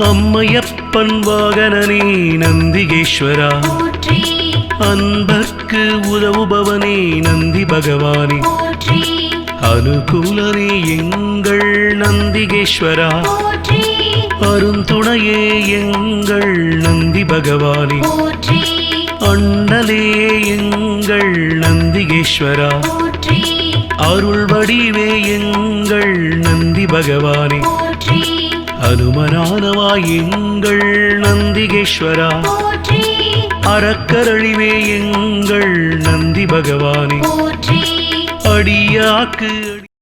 அம்மையப்பன் வாகனனே நந்திகேஸ்வரா. போற்றி. அன்பர்க்கு உதவுபவனே நந்தி பகவானே. போற்றி அனுகூலனே எங்கள் நந்திகேஸ்வரா. அருந்துணையே எங்கள் நந்தி பகவானே. அண்ணலே எங்கள் நந்திகேஸ்வரா. அருள் வடிவே எங்கள் நந்தி பகவானே. அனுமனானவா எங்கள் நந்திகேஸ்வரா. அறக்கரழிவே எங்கள் நந்தி பகவானே. அடியாக்கு